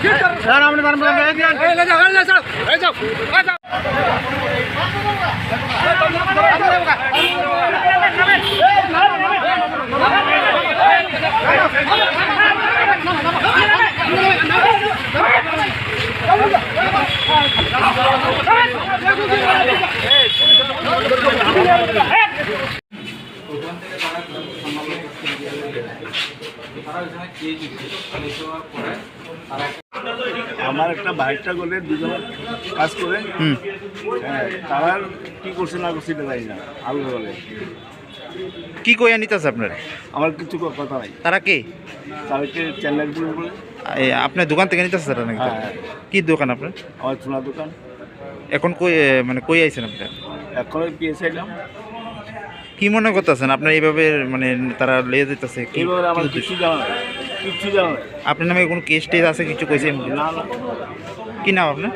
Sir আপনি দাঁড়ান তারা ওখানে কে জিতছে তাহলে পরে তারা আমার একটা বাইকটা করে দুজন কাজ করে হ্যাঁ তারা কি করছে না করছে এটা জানি না আলু বলে। কি কইয়া নিতেছে আপনার? আমার কিছু কথা নাই। তারা কে? তাদেরকে চেন্নাই বলে। আপনার দোকান থেকে নিতেছে তারা নাকি? হ্যাঁ হ্যাঁ। কি দোকান আপনার? আমার সোনা দোকান। এখন কই মানে কই আইছেন আপনি এখন পিএসআই এলাম কি মনে করতেছেন? আপনার এইভাবে মানে তারা লিয়ে দিতেছে আপনার নামে কোনো কেস টেস আছে? কিছু কইছে কি নাম আপনার?